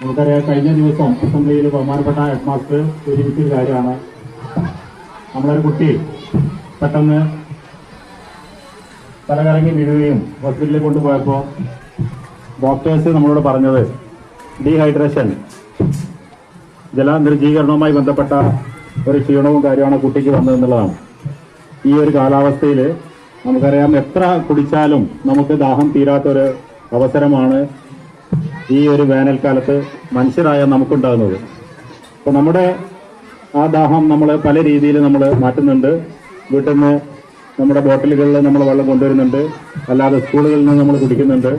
നമുക്കറിയാം കഴിഞ്ഞ ദിവസം അസംബ്ലിയിൽ ബഹുമാനപ്പെട്ട ഹെഡ് മാസ്റ്റർ സൂചിപ്പിച്ചൊരു കാര്യമാണ്. നമ്മളൊരു കുട്ടി പെട്ടെന്ന് തലകറങ്ങി വീഴുകയും ഹോസ്പിറ്റലിൽ കൊണ്ടുപോയപ്പോൾ ഡോക്ടേഴ്സ് നമ്മളോട് പറഞ്ഞത് ഡീഹൈഡ്രേഷൻ ജല നിർജീകരണവുമായി ബന്ധപ്പെട്ട ഒരു ക്ഷീണവും കാര്യമാണ് കുട്ടിക്ക് വന്നതെന്നുള്ളതാണ് ഈ ഒരു കാലാവസ്ഥയിൽ നമുക്കറിയാം എത്ര കുടിച്ചാലും നമുക്ക് ദാഹം തീരാത്തൊരു അവസരമാണ് ഈ ഒരു വേനൽക്കാലത്ത് മനുഷ്യരായ നമുക്കുണ്ടാകുന്നത്. അപ്പോൾ നമ്മുടെ ആ ദാഹം നമ്മൾ പല രീതിയിൽ നമ്മൾ മാറ്റുന്നുണ്ട്. വീട്ടിൽ നിന്ന് നമ്മുടെ ബോട്ടിലുകളിൽ നമ്മൾ വെള്ളം കൊണ്ടുവരുന്നുണ്ട്. അല്ലാതെ സ്കൂളുകളിൽ നിന്ന് നമ്മൾ കുടിക്കുന്നുണ്ട്.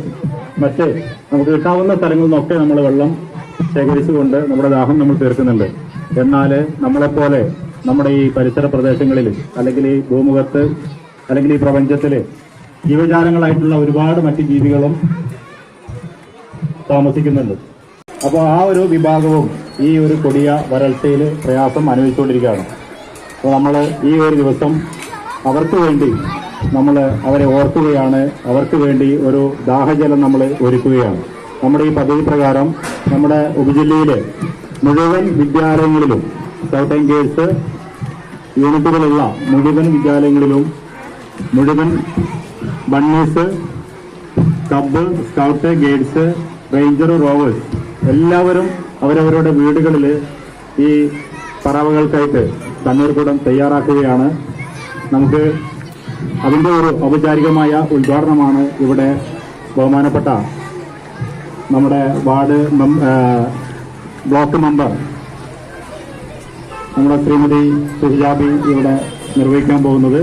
മറ്റ് നമുക്ക് കിട്ടാവുന്ന സ്ഥലങ്ങളിൽ നിന്നൊക്കെ നമ്മൾ വെള്ളം ശേഖരിച്ചുകൊണ്ട് നമ്മുടെ ദാഹം നമ്മൾ തീർക്കുന്നുണ്ട്. എന്നാൽ നമ്മളെപ്പോലെ നമ്മുടെ ഈ പരിസര പ്രദേശങ്ങളിൽ അല്ലെങ്കിൽ ഈ ഭൂമുഖത്ത് അല്ലെങ്കിൽ ഈ പ്രപഞ്ചത്തിൽ ജീവജാലങ്ങളായിട്ടുള്ള ഒരുപാട് മറ്റ് ജീവികളും താമസിക്കുന്നുണ്ട്. അപ്പോൾ ആ ഒരു വിഭാഗവും ഈ ഒരു കൊടിയ വരൾച്ചയിൽ പ്രയാസം അനുഭവിച്ചുകൊണ്ടിരിക്കുകയാണ്. അപ്പോൾ നമ്മൾ ഈ ഒരു ദിവസം അവർക്ക് വേണ്ടി നമ്മൾ അവരെ ഓർക്കുകയാണ്. അവർക്ക് വേണ്ടി ഒരു ദാഹജലം നമ്മൾ ഒരുക്കുകയാണ്. നമ്മുടെ ഈ പദ്ധതി പ്രകാരം നമ്മുടെ ഉപജില്ലയിലെ മുഴുവൻ വിദ്യാലയങ്ങളിലും സൗത്ത് എൻഗേഴ്സ് യൂണിറ്റുകളുള്ള മുഴുവൻ വിദ്യാലയങ്ങളിലും മുഴുവൻ bunnies club scout guides ranger rovers എല്ലാവരും അവരവരുടെ വീടുകളിൽ ഈ പറവകൾക്കായിട്ട് തണ്ണീർക്കുടം തയ്യാറാക്കുകയാണ്. നമുക്ക് അതിന്റെ ഒരു ഔപചാരികമായ ഉദ്ഘാടനമാണ് ഇവിടെ ബഹുമാനപ്പെട്ട നമ്മുടെ വാർഡ് ബ്ലോക്ക് മെമ്പർ നമ്മുടെ ശ്രീമതി സുഹിജാബി ഇവിടെ നിർവഹിക്കാൻ പോകുന്നത്.